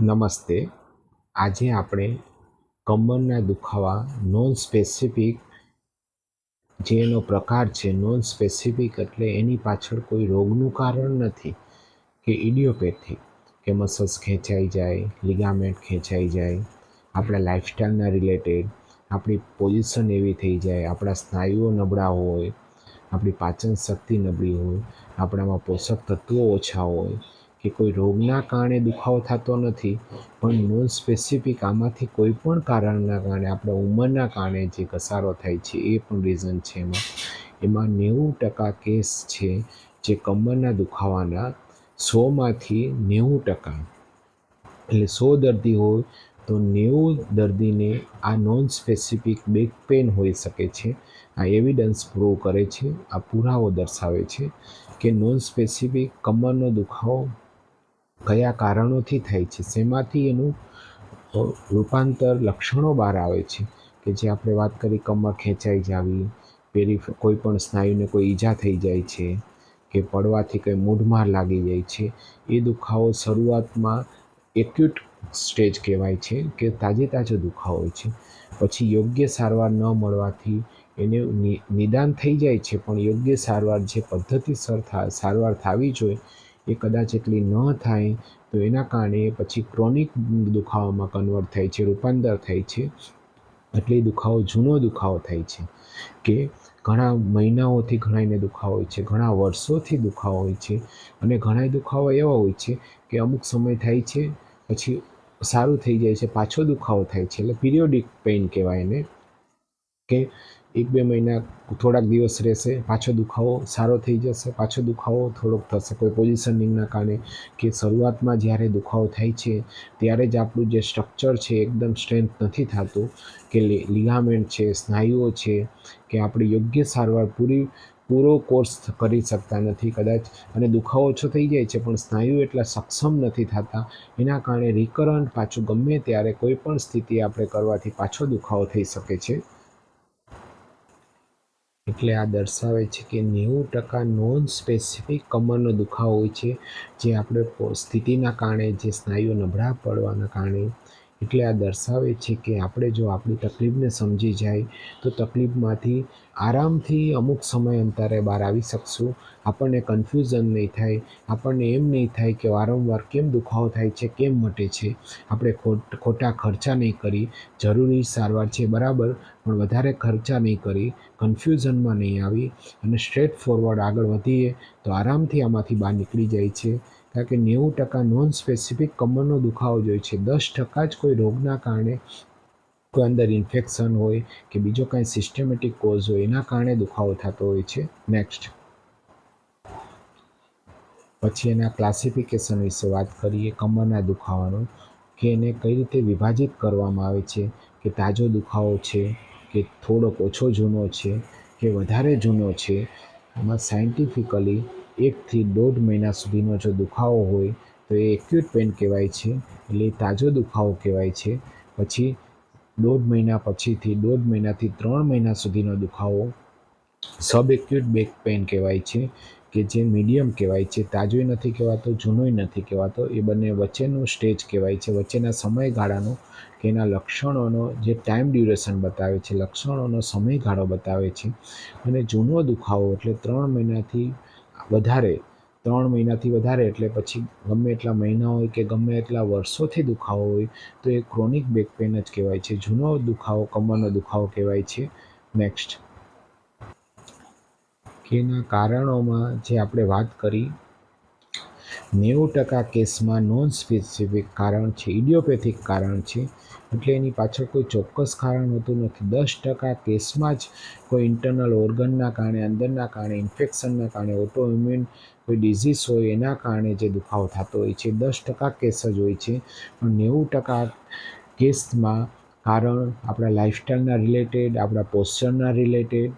નમસ્તે. આજે આપણે કમરના દુખાવા નોન સ્પેસિફિક જે એનો પ્રકાર છે નોન સ્પેસિફિક એટલે એની પાછળ કોઈ રોગનું કારણ નથી કે ઇડિયોપેથી કે મસલ્સ ખેંચાઈ જાય લિગામેન્ટ ખેંચાઈ જાય, આપણા લાઈફસ્ટાઈલના રિલેટેડ આપણી પોઝિશન એવી થઈ જાય, આપણા સ્નાયુઓ નબળા હોય, આપણી પાચન શક્તિ નબળી હોય, આપણામાં પોષક તત્વો ઓછા હોય કે કોઈ રોગના કારણે દુખાવો થતો નથી, પણ નોન સ્પેસિફિક આમાંથી કોઈ પણ કારણના કારણે, આપણા ઉંમરના કારણે જે ઘસારો થાય છે, એ પણ રીઝન છે એમાં. એમાં નેવું ટકા કેસ છે જે કમરના દુખાવાના સોમાંથી નેવું ટકા. એટલે સો દર્દી હોય, તો નેવું દર્દીને આ નોન સ્પેસિફિક બેક પેન હોઈ શકે છે. આ એવિડન્સ પ્રૂવ કરે છે, આ પુરાવો દર્શાવે છે કે નોન સ્પેસિફિક કમરનો દુખાવો કયા કારણોથી થાય છે? શેમાંથી એનું રૂપાંતર લક્ષણો બહાર આવે છે? કે જે આપણે વાત કરી કમર ખેંચાઈ જાવી પેરી કોઈ પણ સ્નાયુને કોઈ ઈજા થઈ જાય છે, કે પડવાથી કંઈ મૂઢમાર લાગી જાય છે, એ દુખાવો શરૂઆતમાં એક્યુટ સ્ટેજ કહેવાય છે, કે તાજે તાજો દુખાવો હોય છે. પછી યોગ્ય સારવાર ન મળવાથી એને નિદાન થઈ જાય છે, પણ યોગ્ય સારવાર જે પદ્ધતિસર સારવાર થવી જોઈએ એ કદાચ એટલી ન થાય, તો એના કારણે પછી ક્રોનિક દુખાવામાં કન્વર્ટ થાય છે, રૂપાંતર થાય છે. એટલે દુખાવો, જૂનો દુખાવો થાય છે કે ઘણા મહિનાઓથી ઘણાને દુખાવો હોય છે, ઘણા વર્ષોથી દુખાવો હોય છે અને ઘણા દુખાવા એવા હોય છે કે અમુક સમય થાય છે, પછી સારું થઈ જાય છે, પાછો દુખાવો થાય છે. એટલે પિરિયોડિક પેઇન કહેવાય એને કે એક બે મહિના થોડાક દિવસ રહેશે, પાછો દુખાવો સારો થઈ જશે, પાછો દુખાવો થોડોક થશે. કોઈ પોઝિશનિંગના કારણે કે શરૂઆતમાં જ્યારે દુખાવો થાય છે, ત્યારે જ આપણું જે સ્ટ્રક્ચર છે એકદમ સ્ટ્રેન્થ નથી થતું. કે લિગામેન્ટ છે, સ્નાયુઓ છે, કે આપણે યોગ્ય સારવાર પૂરી, પૂરો કોર્સ કરી શકતા નથી કદાચ. અને દુખાવો ઓછો થઈ જાય છે, પણ સ્નાયુ એટલા સક્ષમ નથી થતા. એના કારણે રિકરન્ટ પાછું ગમે ત્યારે કોઈ પણ સ્થિતિ આપણે કરવાથી પાછો દુખાવો થઈ શકે છે. એટલે આ દર્શાવે છે કે નેવું ટકા નોન સ્પેસિફિક કમરનો દુખાવો હોય છે, જે આપણે સ્થિતિના કારણે, જે સ્નાયુઓ નબળા પડવાના કારણે એટલે આ દર્શાવે છે કે આપણે જો આપણી તકલીફને સમજી જાય, તો તકલીફમાંથી આરામથી અમુક સમય અંતરે બહાર આવી શકશું. આપણને કન્ફ્યુઝન નહીં થાય. આપણને એમ નહીં થાય કે વારંવાર કેમ દુખાવો થાય છે, કેમ મટે છે. આપણે ખોટ, ખોટા ખર્ચા નહીં કરી. જરૂરી સારવાર છે, બરાબર. પણ વધારે ખર્ચા નહીં કરી. કન્ફ્યુઝનમાં નહીં આવી. અને સ્ટ્રેટ ફોરવર્ડ આગળ વધીએ, તો આરામથી આમાંથી બહાર નીકળી જાય છે. કારણ કે નેવું ટકા નોન સ્પેસિફિક કમરનો દુખાવો જોઈએ છે. દસ ટકા જ કોઈ રોગના કારણે કોઈ અંદર ઇન્ફેક્શન હોય કે બીજો કાંઈ સિસ્ટમેટિક કોઝ હોય, એના કારણે દુખાવો થતો હોય છે. નેક્સ્ટ પછી એના ક્લાસિફિકેશન વિશે વાત કરીએ, કમરના દુખાવાનું, કે એને કઈ રીતે વિભાજિત કરવામાં આવે છે, કે તાજો દુખાવો છે, કે થોડોક ઓછો જૂનો છે, કે વધારે જૂનો છે. એમાં સાયન્ટિફિકલી એકથી દોઢ મહિના સુધીનો જો દુખાવો હોય, તો એ એક્યુટ પેન કહેવાય છે, એટલે તાજો દુખાવો કહેવાય છે. પછી દોઢ મહિના પછીથી, દોઢ મહિનાથી ત્રણ મહિના સુધીનો દુખાવો સબ એક્યુટ બેક પેન કહેવાય છે, કે જે મીડિયમ કહેવાય છે. તાજોય નથી કહેવાતો, જૂનોય નથી કહેવાતો. એ બંને વચ્ચેનું સ્ટેજ કહેવાય છે, વચ્ચેના સમયગાળાનો, કે એના લક્ષણોનો જે ટાઈમ ડ્યુરેશન બતાવે છે, લક્ષણોનો સમયગાળો બતાવે છે. અને જૂનો દુખાવો, એટલે ત્રણ મહિનાથી વધારે, ત્રણ મહિનાથી વધારે, એટલે પછી ગમે એટલા મહિના હોય કે ગમે એટલા વર્ષોથી દુખાવો હોય, તો એ ક્રોનિક બેક પેન જ કહેવાય છે. જૂનો દુખાવો, કમરનો દુખાવો કહેવાય છે. નેક્સ્ટ કે એના કારણોમાં જે આપણે વાત કરી નેવું ટકા કેસમાં નોન સ્પેસિફિક કારણ છે ઇડિયોપેથિક કારણ છે. એટલે એની પાછળ કોઈ ચોક્કસ કારણ હોતું નથી. દસ ટકા કેસમાં જ કોઈ ઇન્ટરનલ ઓર્ગનના કારણે, અંદરના કારણે ઇન્ફેક્શનના કારણે ઓટોઇમ્યુન કોઈ ડિઝીઝ હોય એના કારણે જે દુખાવો થતો હોય છે. દસ ટકા કેસ જ હોય છે. પણ નેવું ટકા કેસમાં કારણ આપણા લાઇફસ્ટાઈલના રિલેટેડ આપણા પોસ્ચરના રિલેટેડ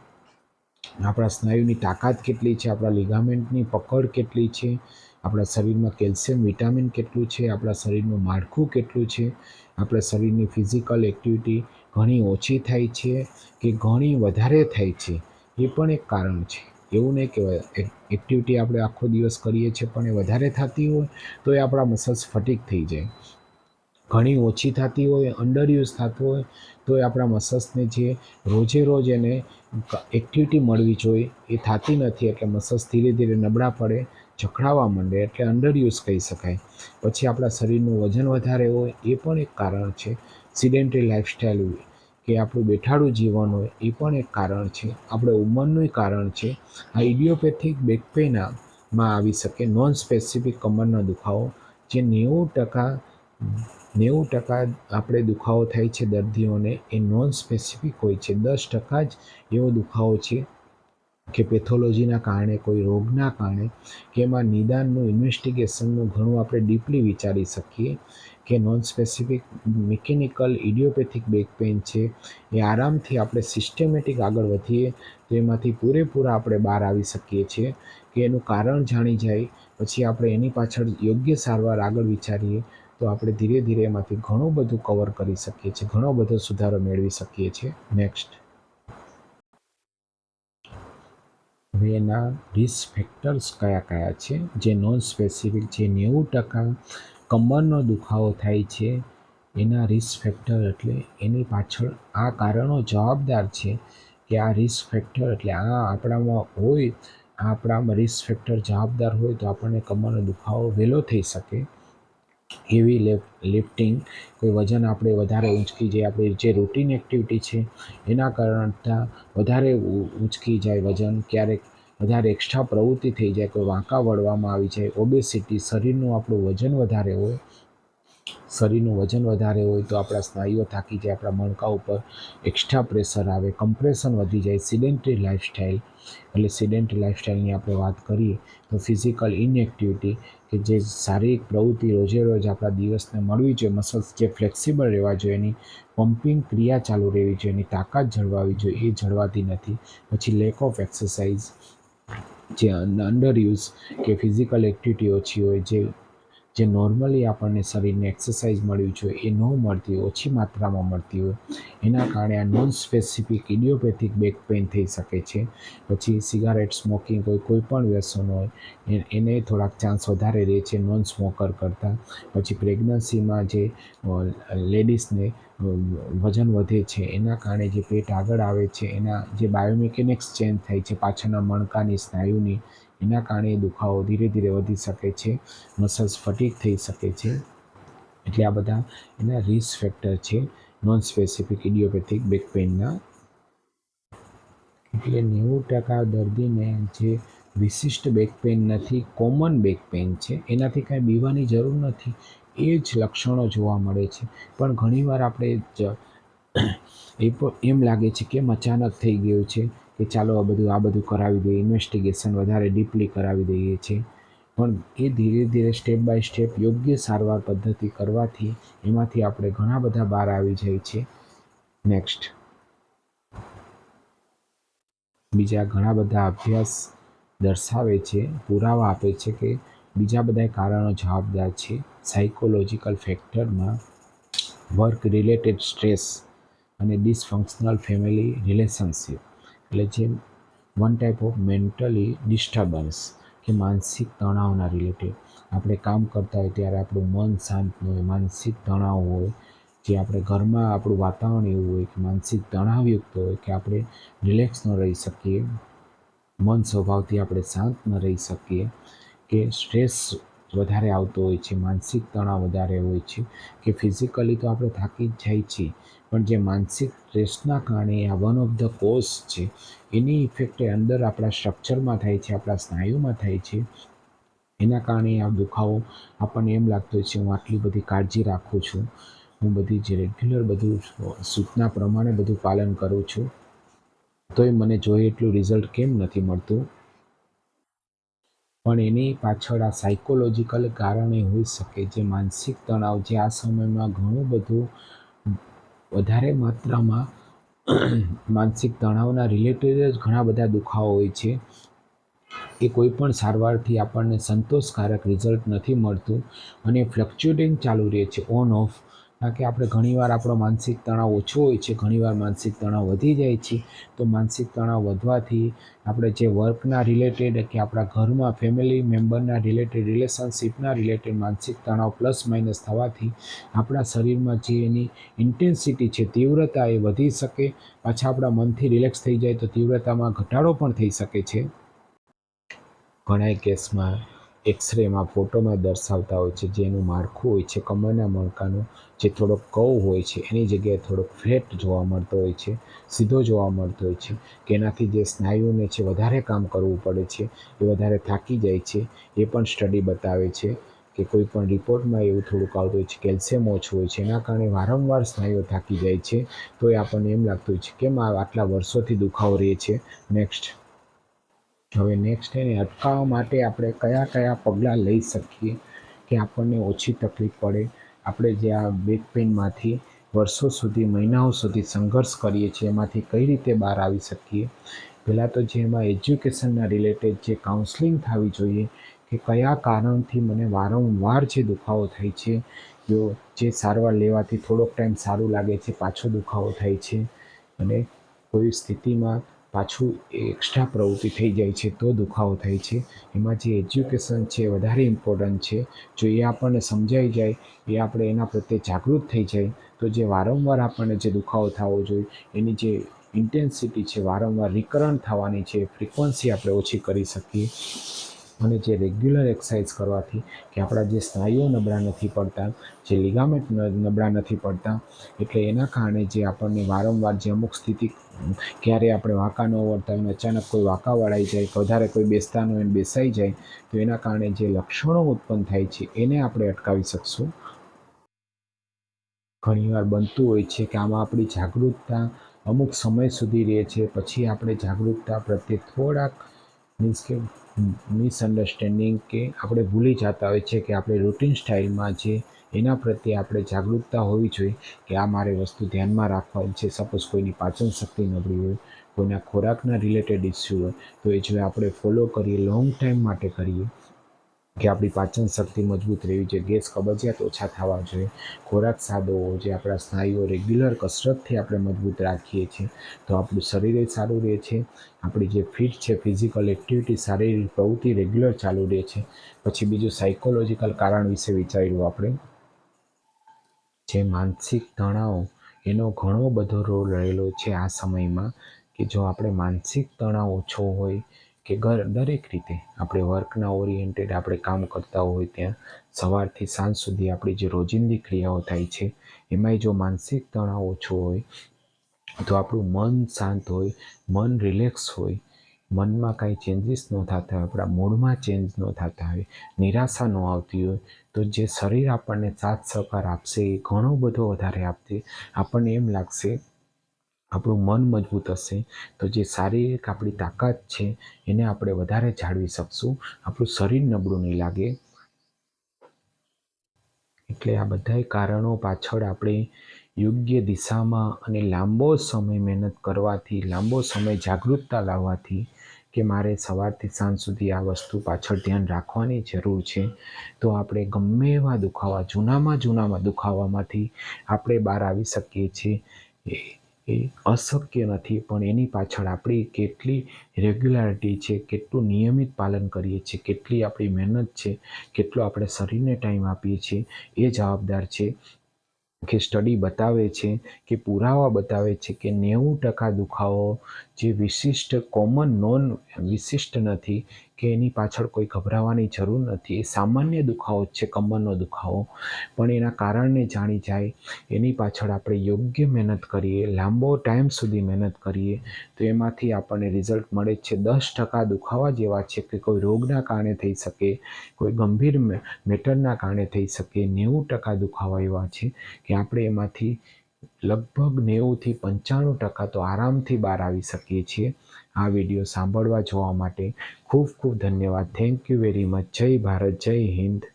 આપણા સ્નાયુની તાકાત કેટલી છે, આપણા લિગામેન્ટની પકડ કેટલી છે આપણા શરીરમાં કેલ્શિયમ, વિટામિન કેટલું છે, આપણા શરીરનું માળખું કેટલું છે, આપણા શરીરની ફિઝિકલ એક્ટિવિટી ઘણી ઓછી થાય છે કે ઘણી વધારે થાય છે, એ પણ એક કારણ છે. એવું નહીં કહેવાય એક્ટિવિટી આપણે આખો દિવસ કરીએ છીએ પણ એ વધારે થતી હોય તો એ આપણા મસલ્સ ફટીક થઈ જાય. ઘણી ઓછી થતી હોય અંડર યુઝ થતું હોય, તો એ આપણા મસલ્સને જે રોજે રોજ એને એક્ટિવિટી મળવી જોઈએ, એ થતી નથી એટલે મસલ્સ ધીરે ધીરે નબળા પડે જખડાવા માંડે એટલે અંડર યુઝ કહી શકાય. પછી આપણા શરીરનું વજન વધારે હોય એ પણ એક કારણ છે. સિડેન્ટરી હોય કે આપણું બેઠાડું જીવન હોય એ પણ એક કારણ છે. આપણે ઉંમરનું કારણ છે. આ ઇડિયોપેથિક બેક પેનમાં આવી શકે. નોન સ્પેસિફિક કમરનો દુખાવો જે નેવું ટકા નેવું ટકા આપણે દુખાવો થાય છે દર્દીઓને એ નોન સ્પેસિફિક હોય છે. દસ ટકા જ એવો દુખાવો છે કે પેથોલોજીના કારણે, કોઈ રોગના કારણે, કે એમાં નિદાનનું, ઇન્વેસ્ટિગેશનનું ઘણું આપણે ડીપલી વિચારી શકીએ કે non specific mechanical idiopathic back pain છે, એ આરામથી આપણે સિસ્ટમેટિક આગળ વધીએ, તો એમાંથી પૂરેપૂરા આપણે બહાર આવી શકીએ છીએ, કે એનું કારણ જાણી જાય, પછી આપણે એની પાછળ યોગ્ય સારવાર આગળ વિચારીએ, તો આપણે ધીરે ધીરે એમાંથી ઘણું બધું કવર કરી શકીએ છીએ, ઘણો બધો સુધારો મેળવી શકીએ છીએ. નેક્સ્ટ હવે એના રિસ્ક ફેક્ટર્સ કયા કયા છે? જે નોન સ્પેસિફિક જે નેવું ટકા કમરનો દુખાવો થાય છે, એના રિસ્ક ફેક્ટર એટલે એની પાછળ આ કારણો જવાબદાર છે કે આ રિસ્ક ફેક્ટર એટલે આ આપણામાં હોય આપણામાં રિસ્ક ફેક્ટર જવાબદાર હોય તો આપણને કમરનો દુખાવો વહેલો થઈ શકે. હેવી લિફ્ટિંગ કોઈ વજન આપણે વધારે ઊંચકી જાય, આપણી જે રૂટીન એક્ટિવિટી છે, એના કરતાં વધારે ઊંચકી જાય વજન, ક્યારેક વધારે એક્સ્ટ્રા પ્રવૃત્તિ થઈ જાય, કોઈ વાંકા વળવામાં આવી જાય ઓબેસિટી શરીરનું આપણું વજન વધારે હોય શરીરનું વજન વધારે હોય તો આપણા સ્નાયુઓ થાકી જાય, આપણા મણકા ઉપર એક્સ્ટ્રા પ્રેશર આવે કમ્પ્રેશન વધી જાય સિડેન્ટરી લાઈફસ્ટાઈલ એટલે સિડેન્ટરી લાઈફસ્ટાઈલની આપણે વાત કરીએ તો ફિઝિકલ ઇનએક્ટિવિટી કે જે શારીરિક પ્રવૃત્તિ રોજે રોજ આપણા દિવસને મળવી જોઈએ મસલ્સ જે ફ્લેક્સિબલ રહેવા જોઈએ, એની પમ્પિંગ ક્રિયા ચાલુ રહેવી જોઈએ, એની તાકાત જળવાવી જોઈએ, એ જળવાતી નથી. પછી લેક ઓફ એક્સરસાઇઝ જે અંડર યુઝ કે ફિઝિકલ એક્ટિવિટી ઓછી હોય, જે જે નોર્મલી આપણને શરીરને એક્સરસાઇઝ મળ્યું છે, એ ન મળતી હોય, ઓછી માત્રામાં મળતી હોય, એના કારણે આ non specific idiopathic back pain થઈ શકે છે. પછી સિગારેટ સ્મોકિંગ હોય, કોઈ પણ વ્યસન હોય એને થોડાક ચાન્સ વધારે રહે છે નોન સ્મોકર કરતાં. પછી પ્રેગ્નન્સીમાં જે લેડીઝને વજન વધે છે, એના કારણે જે પેટ આગળ આવે છે, એના જે બાયોમિકેનિક્સ ચેન્જ થાય છે, પાછળના મણકાની સ્નાયુની એના કારણે દુખાવો ધીરે ધીરે વધી શકે છે મસલ્સ ફટીક થઈ શકે છે. એટલે આ બધા એના રિસ્ક ફેક્ટર છે નોન સ્પેસિફિક ઇડિયોપેથિક બેક પેઇનના એટલે નેવું ટકા દર્દીને જે વિશિષ્ટ બેક પેઇન નથી કોમન બેક પેઇન છે, એનાથી કાંઈ બીવાની જરૂર નથી, એ જ લક્ષણો જોવા મળે છે. પણ ઘણીવાર આપણે એ એમ લાગે છે કે અચાનક થઈ ગયું છે કે ચાલો આ બધું આ બધું કરાવી દઈએ ઇન્વેસ્ટિગેશન વધારે ડીપલી કરાવી દઈએ છીએ. પણ એ ધીરે ધીરે સ્ટેપ બાય સ્ટેપ યોગ્ય સારવાર પદ્ધતિ કરવાથી એમાંથી આપણે ઘણા બધા બહાર આવી જાય છે. નેક્સ્ટ બીજા ઘણા બધા અભ્યાસ દર્શાવે છે, પુરાવા આપે છે કે બીજા બધા કારણો જવાબદાર છે. સાયકોલોજીકલ ફેક્ટરમાં વર્ક રિલેટેડ સ્ટ્રેસ અને ડિસફંક્શનલ ફેમિલી રિલેશનશિપ એટલે જે one type of mentally disturbance કે માનસિક તણાવના રિલેટેડ આપણે કામ કરતા હોય ત્યારે આપણું મન શાંત ન હોય, માનસિક તણાવ હોય, જે આપણે ઘરમાં આપણું વાતાવરણ એવું હોય કે માનસિક તણાવયુક્ત હોય કે આપણે રિલેક્સ ન રહી શકીએ, મન સ્વભાવથી આપણે શાંત ન રહી શકીએ, કે સ્ટ્રેસ વધારે આવતો હોય છે, માનસિક તણાવ વધારે હોય છે કે ફિઝિકલી તો આપણે થાકી જ જાય છીએ, પણ જે માનસિક સ્ટ્રેસના કારણે આ વન ઓફ ધ કોઝ છે, એની ઇફેક્ટ અંદર આપણા સ્ટ્રક્ચરમાં થાય છે, આપણા સ્નાયુમાં થાય છે. એના કારણે આ દુખાવો આપણને એમ લાગતો હોય છે, હું આટલી બધી કાળજી રાખું છું, હું બધી જે રેગ્યુલર બધું સૂચના પ્રમાણે બધું પાલન કરું છું, તોય મને જોઈએ એટલું રિઝલ્ટ કેમ નથી મળતું? પણ એની પાછળ આ સાયકોલોજીકલ કારણે હોઈ શકે જે માનસિક તણાવ જે આ સમયમાં ઘણું બધું વધારે માત્રામાં માનસિક તણાવના રિલેટેડ જ ઘણા બધા દુખાવો હોય છે. એ કોઈ પણ સારવારથી આપણને સંતોષકારક રિઝલ્ટ નથી મળતું અને ફ્લક્ચ્યુએટિંગ ચાલુ રહે છે. ઓન ઓફ કારણ કે આપણે ઘણીવાર આપણો માનસિક તણાવ ઓછો હોય છે, ઘણીવાર માનસિક તણાવ વધી જાય છે, તો માનસિક તણાવ વધવાથી આપણે જે વર્કના રિલેટેડ કે આપણા ઘરમાં ફેમિલી મેમ્બરના રિલેટેડ રિલેશનશીપના રિલેટેડ માનસિક તણાવ પ્લસ માઇનસ થવાથી આપણા શરીરમાં જે એની ઇન્ટેન્સિટી છે, તીવ્રતા એ વધી શકે, પાછા આપણા મનથી રિલેક્સ થઈ જાય તો તીવ્રતામાં ઘટાડો પણ થઈ શકે છે. ઘણા કેસમાં એક્સરેમાં ફોટોમાં દર્શાવતા હોય છે. જેનું માળખું હોય છે, કમરના મણકાનું, જે થોડોક કવ હોય છે, એની જગ્યાએ થોડોક ફ્લેટ જોવા મળતો હોય છે, સીધો જોવા મળતો હોય છે, કે એનાથી જે સ્નાયુને છે વધારે કામ કરવું પડે છે, એ વધારે થાકી જાય છે, એ પણ સ્ટડી બતાવે છે, કે કોઈ પણ રિપોર્ટમાં એવું થોડુંક આવતું હોય છે, કેલ્શિયમ ઓછું હોય છે, એના કારણે વારંવાર સ્નાયુઓ થાકી જાય છે, તો એ આપણને એમ લાગતું હોય છે, કેમ આ આટલા વર્ષોથી દુખાવો રહે છે નેક્સ્ટ હવે નેક્સ્ટ એને અટકાવવા માટે આપણે કયા કયા પગલાં લઈ શકીએ કે આપણને ઓછી તકલીફ પડે? આપણે જે આ બેક પેઇનમાંથી વર્ષો સુધી, મહિનાઓ સુધી સંઘર્ષ કરીએ છીએ, એમાંથી કઈ રીતે બહાર આવી શકીએ? પહેલાં તો જે એમાં એજ્યુકેશનના રિલેટેડ જે કાઉન્સલિંગ થવી જોઈએ કે કયા કારણથી મને વારંવાર જે દુખાવો થાય છે, જો જે સારવાર લેવાથી થોડોક ટાઈમ સારું લાગે છે, પાછો દુખાવો થાય છે. અને કોઈ સ્થિતિમાં પાછું એક્સ્ટ્રા પ્રવૃત્તિ થઈ જાય છે, તો દુખાવો થાય છે. એમાં જે એજ્યુકેશન છે વધારે ઇમ્પોર્ટન્ટ છે. જો એ આપણને સમજાઈ જાય, એ આપણે એના પ્રત્યે જાગૃત થઈ જાય, તો જે વારંવાર આપણને જે દુખાવો થવો જોઈએ, એની જે ઇન્ટેન્સિટી છે, વારંવાર રિકરન્ટ થવાની છે ફ્રિકવન્સી આપણે ઓછી કરી શકીએ. અને જે રેગ્યુલર એક્સરસાઇઝ કરવાથી કે આપણા જે સ્નાયુઓ નબળા નથી પડતા, જે લિગામેન્ટ નબળા નથી પડતા, એટલે એના કારણે જે આપણને વારંવાર જે અમુક સ્થિતિ, ક્યારે આપણે વાંકા ન વળતા હોય અચાનક કોઈ વાંકા વળાઈ જાય વધારે કોઈ બેસતા ન હોય બેસાઈ જાય, તો એના કારણે જે લક્ષણો ઉત્પન્ન થાય છે, એને આપણે અટકાવી શકશું. ઘણીવાર બનતું હોય છે કે આમાં આપણી જાગૃતતા અમુક સમય સુધી રહે છે, પછી આપણે જાગૃતતા પ્રત્યે થોડાક મીન્સ કે મિસઅન્ડરસ્ટેન્ડિંગ કે આપણે ભૂલી જતા હોય છે કે આપણે રૂટિન સ્ટાઇલમાં જે એના પ્રત્યે આપણે જાગૃતતા હોવી જોઈએ કે આ મારે વસ્તુ ધ્યાનમાં રાખવાની છે. સપોઝ કોઈની પાચન શક્તિ નબળી હોય, કોઈના ખોરાકના રિલેટેડ ઇસ્યુ હોય, તો એ જો આપણે ફોલો કરીએ લોંગ ટાઈમ માટે કરીએ કે આપણી પાચન શક્તિ મજબૂત રહેવી જોઈએ. ગેસ કબજિયાત ઓછા થવા જોઈએ. ખોરાક સાદો હોવો જોઈએ. આપણા સ્નાયુઓ રેગ્યુલર કસરતથી આપણે મજબૂત રાખીએ છીએ. તો આપણું શરીર સારું રહે છે. આપણી જે ફિટ છે, ફિઝિકલ એક્ટિવિટી, શારીરિક પ્રવૃત્તિ રેગ્યુલર ચાલુ રહે છે. પછી બીજું સાયકોલોજીકલ કારણ વિશે વિચાર્યું આપણે. જે માનસિક તણાવ, એનો ઘણો બધો રોલ રહેલો છે આ સમયમાં. કે જો આપણે માનસિક તણાવ ઓછો હોય કે દરેક રીતે આપણે વર્કના ઓરિએન્ટેડ આપણે કામ કરતા હોય ત્યાં, સવારથી સાંજ સુધી આપણી જે રોજિંદી ક્રિયાઓ થાય છે, એમાંય જો માનસિક તણાવ ઓછો હોય, તો આપણું મન શાંત હોય, મન રિલેક્સ હોય, મનમાં કાંઈ ચેન્જીસ ન થતા હોય, આપણા મૂડમાં ચેન્જ ન થતા હોય, નિરાશા ન આવતી હોય, તો જે શરીર આપણને સાથ સહકાર આપશે એ ઘણો બધો વધારે આપશે. આપણને એમ લાગશે આપણું મન મજબૂત હશે, તો જે શારીરિક આપણી તાકાત છે, એને આપણે વધારે જાળવી શકશું. આપણું શરીર નબળું નહીં લાગે. એટલે આ બધાય કારણો પાછળ આપણે યોગ્ય દિશામાં અને લાંબો સમય મહેનત કરવાથી, લાંબો સમય જાગૃતતા લાવવાથી કે મારે સવારથી સાંજ સુધી આ વસ્તુ પાછળ ધ્યાન રાખવાની જરૂર છે, તો આપણે ગમે એવા દુખાવા, જૂનામાં જૂનામાં દુખાવામાંથી આપણે બહાર આવી શકીએ છીએ. એ અશક્ય નથી, પણ એની પાછળ આપણી કેટલી રેગ્યુલારિટી છે, કેટલું નિયમિત પાલન કરીએ છીએ, કેટલી આપણી મહેનત છે, કેટલો આપણે શરીરને ટાઈમ આપીએ છીએ, એ જવાબદાર છે કે સ્ટડી બતાવે છે, કે પુરાવા બતાવે છે કે નેવું ટકા દુખાવો જે વિશિષ્ટ કોમન નોન વિશિષ્ટ નથી કે એની પાછળ કોઈ ગભરાવાની જરૂર નથી. એ સામાન્ય દુખાવો છે, કમરનો દુખાવો. પણ એના કારણને જાણી જાય, એની પાછળ આપણે યોગ્ય મહેનત કરીએ, લાંબો ટાઈમ સુધી મહેનત કરીએ, તો એમાંથી આપણને રિઝલ્ટ મળે છે. દસ ટકા દુખાવા જેવા છે કે કોઈ રોગના કારણે થઈ શકે, કોઈ ગંભીર મેટરના કારણે થઈ શકે, નેવું ટકા દુખાવા એવા છે કે આપણે એમાંથી લગભગ નેવુંથી પંચાણું ટકા તો આરામથી બહાર આવી શકીએ છીએ. આ વીડિયો સાંભળવા જોવા માટે ખૂબ ખૂબ ધન્યવાદ. થેન્ક યુ વેરી મચ જય ભારત, જય હિન્દ.